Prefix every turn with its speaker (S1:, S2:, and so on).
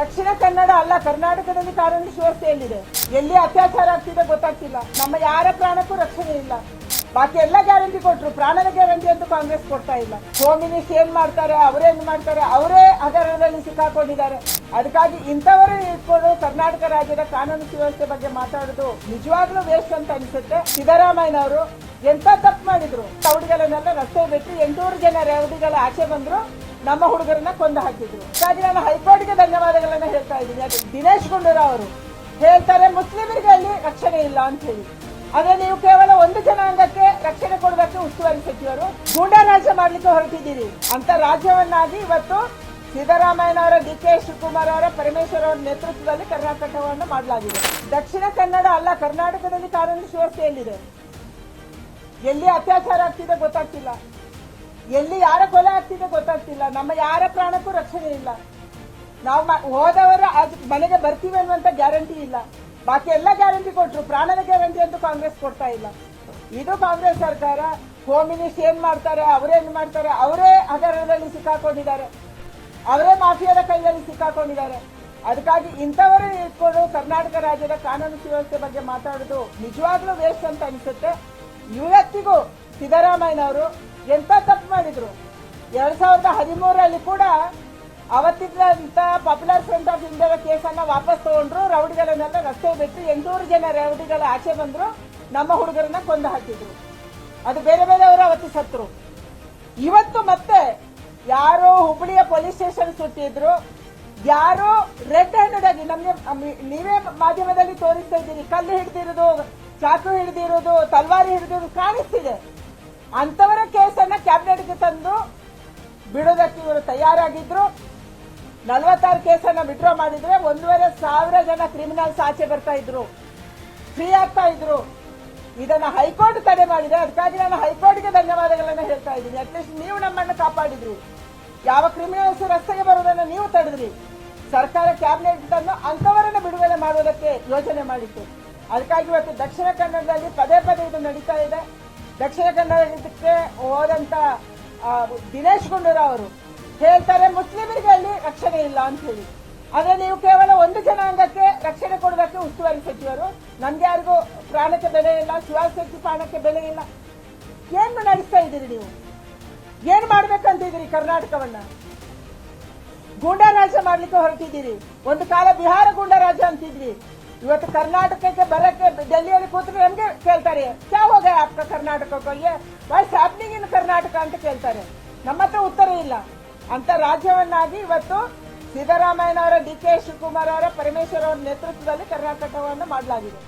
S1: ದಕ್ಷಿಣ ಕನ್ನಡ ಅಲ್ಲ, ಕರ್ನಾಟಕದಲ್ಲಿ ಕಾನೂನು ಎಲ್ಲಿದೆ? ಎಲ್ಲಿ ಅತ್ಯಾಚಾರ ಆಗ್ತಿದೆ ಗೊತ್ತಾಗ್ತಿಲ್ಲ. ನಮ್ಮ ಯಾರ ಪ್ರಾಣಕ್ಕೂ ರಕ್ಷಣೆ ಇಲ್ಲ. ಬಾಕಿ ಎಲ್ಲ ಗ್ಯಾರಂಟಿ ಕೊಟ್ಟರು ಪ್ರಾಣದ ಗ್ಯಾರಂಟಿ ಅಂತೂ ಕಾಂಗ್ರೆಸ್ ಕೊಡ್ತಾ ಇಲ್ಲ. ಹೋಮ್ ಮಿನಿಸ್ಟರ್ ಏನ್ ಮಾಡ್ತಾರೆ? ಅವರೇನ್ ಮಾಡ್ತಾರೆ? ಅವರೇ ಹಗರಣದಲ್ಲಿ ಸಿಕ್ಕಾಕೊಂಡಿದ್ದಾರೆ. ಅದಕ್ಕಾಗಿ ಇಂಥವರೇ ಇಟ್ಕೊಂಡು ಕರ್ನಾಟಕ ರಾಜ್ಯದ ಕಾನೂನು ಸುವ್ಯವಸ್ಥೆ ಬಗ್ಗೆ ಮಾತಾಡೋದು ನಿಜವಾಗ್ಲೂ ವೇಸ್ಟ್ ಅಂತ ಅನಿಸುತ್ತೆ. ಸಿದ್ದರಾಮಯ್ಯನವರು ಎಂತ ತಪ್ಪು ಮಾಡಿದ್ರು? ರೌಡಿಗಳನ್ನೆಲ್ಲ ರಸ್ತೆ ಬಿಟ್ಟು ಎಂಟೂರು ಜನ ರೌಡಿಗಳ ಆಚೆ ಬಂದ್ರು. ನಮ್ಮ ಹುಡುಗರನ್ನ ಕೊಂದು ಹಾಕಿದ್ರು. ಹಾಗಾಗಿ ನಾನು ಹೈಕೋರ್ಟ್ಗೆ ಧನ್ಯವಾದಗಳನ್ನ ಹೇಳ್ತಾ ಇದ್ದೀನಿ. ಯಾಕೆ ದಿನೇಶ್ ಗುಂಡೂರಾವ್ ಅವರು ಹೇಳ್ತಾರೆ ಮುಸ್ಲಿಮರಿಗೆ ಅಲ್ಲಿ ರಕ್ಷಣೆ ಇಲ್ಲ ಅಂತ ಹೇಳಿ. ಆದ್ರೆ ನೀವು ಕೇವಲ ಒಂದು ಜನಾಂಗಕ್ಕೆ ರಕ್ಷಣೆ ಕೊಡಬೇಕು ಉಸ್ತುವಾರಿ ಸಚಿವರು. ಗೂಂಡಾರಾಜ್ಯ ಮಾಡ್ಲಿಕ್ಕೆ ಹೊರಟಿದ್ದೀರಿ. ಅಂತ ರಾಜ್ಯವನ್ನಾಗಿ ಇವತ್ತು ಸಿದ್ದರಾಮಯ್ಯನವರ ಡಿ ಕೆ ಶಿವಕುಮಾರ್ ಅವರ, ಪರಮೇಶ್ವರ್ ಅವರ ನೇತೃತ್ವದಲ್ಲಿ ಕರ್ನಾಟಕವನ್ನು ಮಾಡಲಾಗಿದೆ. ದಕ್ಷಿಣ ಕನ್ನಡ ಅಲ್ಲ, ಕರ್ನಾಟಕದಲ್ಲಿ ಕಾನೂನು ಸುವ್ಯವಸ್ಥೆ ಎಲ್ಲಿದೆ? ಎಲ್ಲಿ ಅತ್ಯಾಚಾರ ಆಗ್ತಿದೆ ಗೊತ್ತಾಗ್ತಿಲ್ಲ. ಎಲ್ಲಿ ಯಾರ ಕೊಲೆ ಆಗ್ತಿದೆ ಗೊತ್ತಾಗ್ತಿಲ್ಲ. ನಮ್ಮ ಯಾರ ಪ್ರಾಣಕ್ಕೂ ರಕ್ಷಣೆ ಇಲ್ಲ. ನಾವು ಹೋದವರು ಅದ್ ಮನೆಗೆ ಬರ್ತೀವಿ ಅನ್ನುವಂತ ಗ್ಯಾರಂಟಿ ಇಲ್ಲ. ಬಾಕಿ ಎಲ್ಲ ಗ್ಯಾರಂಟಿ ಕೊಟ್ರು, ಪ್ರಾಣದ ಗ್ಯಾರಂಟಿ ಅಂತೂ ಕಾಂಗ್ರೆಸ್ ಕೊಡ್ತಾ ಇಲ್ಲ. ಇದು ಕಾಂಗ್ರೆಸ್ ಸರ್ಕಾರ ಹೋಮ್ ಮಿನಿಸ್ಟರ್ ಏನ್ ಮಾಡ್ತಾರೆ ಅವರೇನ್ ಮಾಡ್ತಾರೆ, ಅವರೇ ಹಗರಣದಲ್ಲಿ ಸಿಕ್ಕಾಕೊಂಡಿದ್ದಾರೆ. ಅವರೇ ಮಾಫಿಯಾದ ಕೈಯಲ್ಲಿ ಸಿಕ್ಕಾಕೊಂಡಿದ್ದಾರೆ. ಅದಕ್ಕಾಗಿ ಇಂಥವರು ಇಟ್ಕೊಂಡು ಕರ್ನಾಟಕ ರಾಜ್ಯದ ಕಾನೂನು ಸುವ್ಯವಸ್ಥೆ ಬಗ್ಗೆ ಮಾತಾಡೋದು ನಿಜವಾಗ್ಲೂ ವೇಸ್ಟ್ ಅಂತ ಅನಿಸುತ್ತೆ. ಇವತ್ತಿಗೂ ಸಿದ್ದರಾಮಯ್ಯನವರು ಎಂತ ತಪ್ಪು ಮಾಡಿದ್ರು? ಎರಡ್ ಸಾವಿರದ ಹದಿಮೂರರಲ್ಲಿ ಕೂಡ ಅವತ್ತಿದ್ದಂತ ಪಾಪ್ಯುಲರ್ ಫ್ರಂಟ್ ಆಫ್ ಇಂಡಿಯಾದ ಕೇಸನ್ನ ವಾಪಸ್ ತಗೊಂಡ್ರು ರೌಡಿಗಳನ್ನೆಲ್ಲ ರಸ್ತೆ ಬಿಟ್ಟು ಎಂಟೂರು ಜನ ರೌಡಿಗಳ ಆಚೆ ಬಂದ್ರು, ನಮ್ಮ ಹುಡುಗರನ್ನ ಕೊಂದು ಹಾಕಿದ್ರು. ಅದು ಬೇರೆ ಬೇರೆಯವರು ಅವತ್ತು ಸತ್ರು ಇವತ್ತು ಮತ್ತೆ ಯಾರೋ ಹುಬ್ಬಳ್ಳಿಯ ಪೊಲೀಸ್ ಸ್ಟೇಷನ್ ಸುಟ್ಟಿದ್ರು. ಯಾರೋ ರೆಡ್ ಹ್ಯಾಂಡೆಡ್ ಆಗಿ, ನಮ್ಗೆ ನೀವೇ ಮಾಧ್ಯಮದಲ್ಲಿ ತೋರಿಸ್ತಾ ಇದ್ದೀರಿ, ಕಲ್ಲು ಹಿಡಿದಿರೋದು, ಚಾಕು ಹಿಡಿದಿರೋದು, ತಲ್ವಾರಿ ಹಿಡಿದಿರೋದು ಕಾಣಿಸ್ತಿದೆ. ಅಂತವರ ಕೇಸನ್ನ ಕ್ಯಾಬಿನೆಟ್ಗೆ ತಂದು ಬಿಡೋದಕ್ಕೆ ಇವರು ತಯಾರಾಗಿದ್ರು. ನಲವತ್ತಾರು ಕೇಸನ್ನ ವಿಡ್ರಾ ಮಾಡಿದ್ರೆ ಒಂದೂವರೆ ಸಾವಿರ ಜನ ಕ್ರಿಮಿನಲ್ಸ್ ಆಚೆ ಬರ್ತಾ ಇದ್ರು. ಫ್ರೀ ಆಗ್ತಾ ಇದ್ರು. ಇದನ್ನ ಹೈಕೋರ್ಟ್ ತಡೆ ಮಾಡಿದೆ. ಅದಕ್ಕಾಗಿ ನಾನು ಹೈಕೋರ್ಟ್ಗೆ ಧನ್ಯವಾದಗಳನ್ನ ಹೇಳ್ತಾ ಇದ್ದೀನಿ. ಅಟ್ಲೀಸ್ಟ್ ನೀವು ನಮ್ಮನ್ನು ಕಾಪಾಡಿದ್ರು. ಯಾವ ಕ್ರಿಮಿನಲ್ಸ್ ರಸ್ತೆಗೆ ಬರುವುದನ್ನು ನೀವು ತಡೆದ್ರಿ. ಸರ್ಕಾರ ಕ್ಯಾಬಿನೆಟ್ ಅನ್ನು ಅಂತವರನ್ನ ಬಿಡುಗಡೆ ಮಾಡುವುದಕ್ಕೆ ಯೋಜನೆ ಮಾಡಿತ್ತು. ಅದಕ್ಕಾಗಿ ಇವತ್ತು ದಕ್ಷಿಣ ಕನ್ನಡದಲ್ಲಿ ಪದೇ ಪದೇ ಇದು ನಡೀತಾ ಇದೆ. ದಕ್ಷಿಣ ಕನ್ನಡಕ್ಕೆ ಹೋದಂತ ದಿನೇಶ್ ಗುಂಡೂರಾವ್ ಅವರು ಹೇಳ್ತಾರೆ ಅಲ್ಲಿ ರಕ್ಷಣೆ ಇಲ್ಲ ಅಂತ ಹೇಳಿ. ಆದ್ರೆ ನೀವು ಕೇವಲ ಒಂದು ಜನಾಂಗಕ್ಕೆ ರಕ್ಷಣೆ ಕೊಡೋದಕ್ಕೆ ಉಸ್ತುವಾರಿ ಸಚಿವರು, ನಮ್ಗೆ ಯಾರಿಗೂ ಪ್ರಾಣಕ್ಕೆ ಬೆಲೆ ಇಲ್ಲ ಸುವಾಸಕ್ಕೆ ಪ್ರಾಣಕ್ಕೆ ಬೆಲೆ ಇಲ್ಲ. ಏನ್ ನಡೆಸ್ತಾ ಇದ್ದೀರಿ ನೀವು? ಏನ್ ಮಾಡ್ಬೇಕಂತಿದ್ದೀರಿ ಕರ್ನಾಟಕವನ್ನ? ಗೂಂಡಾರಾಜ್ಯ ಮಾಡ್ಲಿಕ್ಕೆ ಹೊರಟಿದ್ದೀರಿ. ಒಂದು ಕಾಲ ಬಿಹಾರ ಗೂಂಡಾರಾಜ್ಯ ಅಂತಿದ್ರಿ ಇವತ್ತು ಕರ್ನಾಟಕಕ್ಕೆ ಬರಕ್ಕೆ ಡೆಲ್ಲಿಯಲ್ಲಿ ಕೂತ್ರೆ ನಮ್ಗೆ ಕೇಳ್ತಾರೆ, ಕ್ಯಾ ಹೋಗ ಕರ್ನಾಟಕಕ್ಕೆ ವಾಯ್ಸ್ ಹ್ಯಾಪ್ನಿಂಗ್ ಇನ್ ಕರ್ನಾಟಕ ಅಂತ ಕೇಳ್ತಾರೆ. ನಮ್ಮ ಹತ್ರ ಉತ್ತರ ಇಲ್ಲ. ಅಂತ ರಾಜ್ಯವನ್ನಾಗಿ ಇವತ್ತು ಸಿದ್ದರಾಮಯ್ಯನವರ ಡಿ ಕೆ ಶಿವಕುಮಾರ್ ಅವರ ಪರಮೇಶ್ವರ ಅವರ ನೇತೃತ್ವದಲ್ಲಿ ಕರ್ನಾಟಕವನ್ನು ಮಾಡಲಾಗಿದೆ.